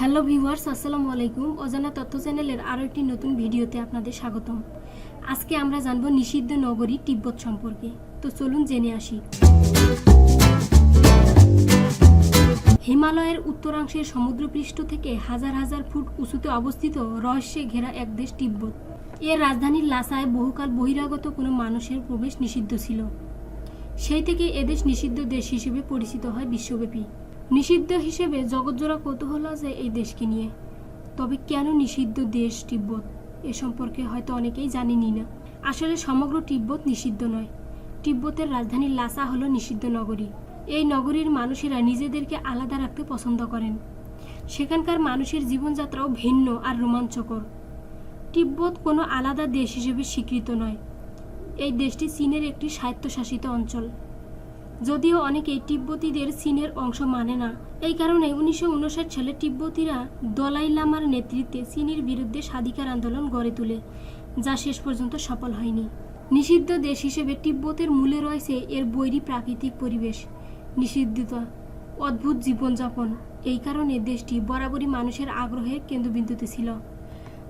Hello viewers, আসসালামু আলাইকুম। অজানা তথ্য চ্যানেলের আরও একটি নতুন ভিডিওতে আপনাদের স্বাগতম। আজকে আমরা জানব নিষিদ্ধ নগরী তিব্বত সম্পর্কে। তো চলুন জেনে আসি। হিমালয়ের উত্তরাংশের সমুদ্রপৃষ্ঠ থেকে হাজার হাজার ফুট উঁচুতে অবস্থিত রহস্যে ঘেরা এক দেশ তিব্বত। এর রাজধানীর লাসায় বহুকাল বহিরাগত কোনো মানুষের প্রবেশ নিষিদ্ধ ছিল। সেই থেকে এদেশ নিষিদ্ধ দেশ হিসেবে পরিচিত হয় বিশ্বব্যাপী। নিষিদ্ধ হিসেবে জগৎজোড়া কৌতূহল আছে এই দেশকে নিয়ে। তবে কেন নিষিদ্ধ দেশ তিব্বত? এ সম্পর্কে হয়তো অনেকেই জানেনই না। আসলে সমগ্র তিব্বত নিষিদ্ধ নয়। তিব্বতের রাজধানী লাসা হলো নিষিদ্ধ নগরী। এই নগরীর মানুষেরা নিজেদেরকে আলাদা রাখতে পছন্দ করেন। সেখানকার মানুষের জীবনযাত্রাও ভিন্ন আর রোমাঞ্চকর। তিব্বত কোনো আলাদা দেশ হিসেবে স্বীকৃত নয়। এই দেশটি চীনের একটি স্বায়ত্তশাসিত অঞ্চল। যদিও অনেকেই তিব্বতীদের চীনের অংশ মানে না। এই কারণে উনিশশো সালে তিব্বতীরা দলাই লামার নেতৃত্বে চীনের বিরুদ্ধে স্বাধিকার আন্দোলন গড়ে তোলে, যা শেষ পর্যন্ত সফল হয়নি। নিষিদ্ধ দেশ হিসেবে তিব্বতের মূলে রয়েছে এর বৈরী প্রাকৃতিক পরিবেশ নিষিদ্ধতা অদ্ভুত জীবনযাপন। এই কারণে দেশটি বরাবরই মানুষের আগ্রহের কেন্দ্রবিন্দুতে ছিল।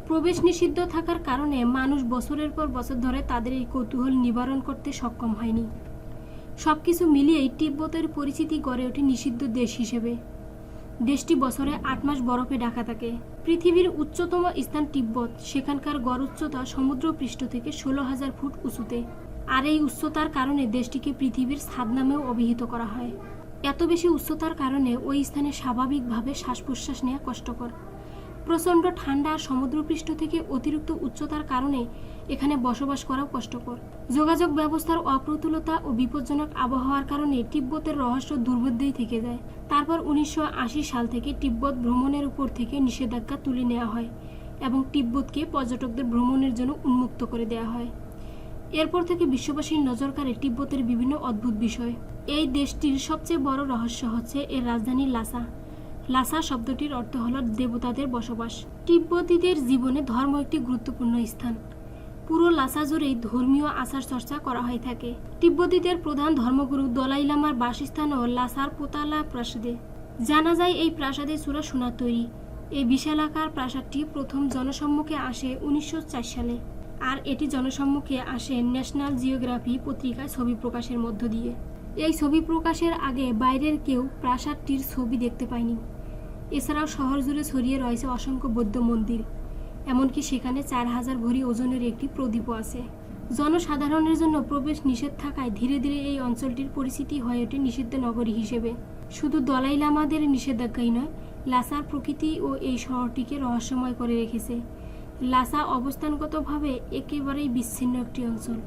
প্রবেশ নিষিদ্ধ থাকার কারণে মানুষ বছরের পর বছর ধরে তাদের এই কৌতূহল নিবারণ করতে সক্ষম হয়নি। সবকিছু মিলিয়েই তিব্বতের পরিচিতি গড়ে ওঠে নিষিদ্ধ দেশ হিসেবে। দেশটি বছরে আট মাস বরফে ঢাকা থাকে। পৃথিবীর উচ্চতম স্থান তিব্বত। সেখানকার গড় উচ্চতা সমুদ্র পৃষ্ঠ থেকে ষোলো হাজার ফুট উঁচুতে। আর এই উচ্চতার কারণে দেশটিকে পৃথিবীর ছাদ নামেও অভিহিত করা হয়। এত বেশি উচ্চতার কারণে ওই স্থানে স্বাভাবিকভাবে শ্বাস প্রশ্বাস নেওয়া কষ্টকর। প্রচণ্ড ঠান্ডা সমুদ্রপৃষ্ঠ থেকে অতিরিক্ত উচ্চতার কারণে এখানে বসবাস করাও কষ্টকর। যোগাযোগ ব্যবস্থার অপ্রতুলতা ও বিপজ্জনক আবহাওয়ার কারণে তিব্বতের রহস্য দুর্বোধ্যই থেকে যায়। তারপর উনিশশো আশি সাল থেকে তিব্বত ভ্রমণের উপর থেকে নিষেধাজ্ঞা তুলে নেওয়া হয় এবং তিব্বতকে পর্যটকদের ভ্রমণের জন্য উন্মুক্ত করে দেওয়া হয়। এরপর থেকে বিশ্ববাসীর নজর কাড়ে তিব্বতের বিভিন্ন অদ্ভুত বিষয়। এই দেশটির সবচেয়ে বড় রহস্য হচ্ছে এর রাজধানী লাসা। লাসা শব্দটির অর্থ হল দেবতাদের বসবাস। তিব্বতীদের জীবনে ধর্ম একটি গুরুত্বপূর্ণ স্থান। পুরো লাসা জুড়েই ধর্মীয় আচার চর্চা করা হয়ে থাকে। তিব্বতীদের প্রধান ধর্মগুরু দলাই লামার বাসস্থান ও লাসার পোতালা প্রাসাদে। জানা যায় এই প্রাসাদে চূড়া সোনার তৈরি। এই বিশালাকার প্রাসাদটি প্রথম জনসম্মুখে আসে উনিশশো চার সালে। আর এটি জনসম্মুখে আসে ন্যাশনাল জিওগ্রাফি পত্রিকায় ছবি প্রকাশের মধ্য দিয়ে। এই ছবি প্রকাশের আগে বাইরের কেউ প্রাসাদটির ছবি দেখতে পায়নি। এছাড়াও শহর জুড়ে ছড়িয়ে রয়েছে অসংখ্য বৌদ্ধ মন্দির। এমনকি সেখানে চার হাজার ভরি ওজনের একটি প্রদীপও আছে। জনসাধারণের জন্য প্রবেশ নিষেধ থাকায় ধীরে ধীরে এই অঞ্চলটির পরিচিতি হয়ে ওঠে নিষিদ্ধ নগরী হিসেবে। শুধু দলাই লামাদের নিষেধাজ্ঞাই নয়, লাসার প্রকৃতি ও এই শহরটিকে রহস্যময় করে রেখেছে। লাসা অবস্থানগতভাবে একেবারেই বিচ্ছিন্ন একটি অঞ্চল।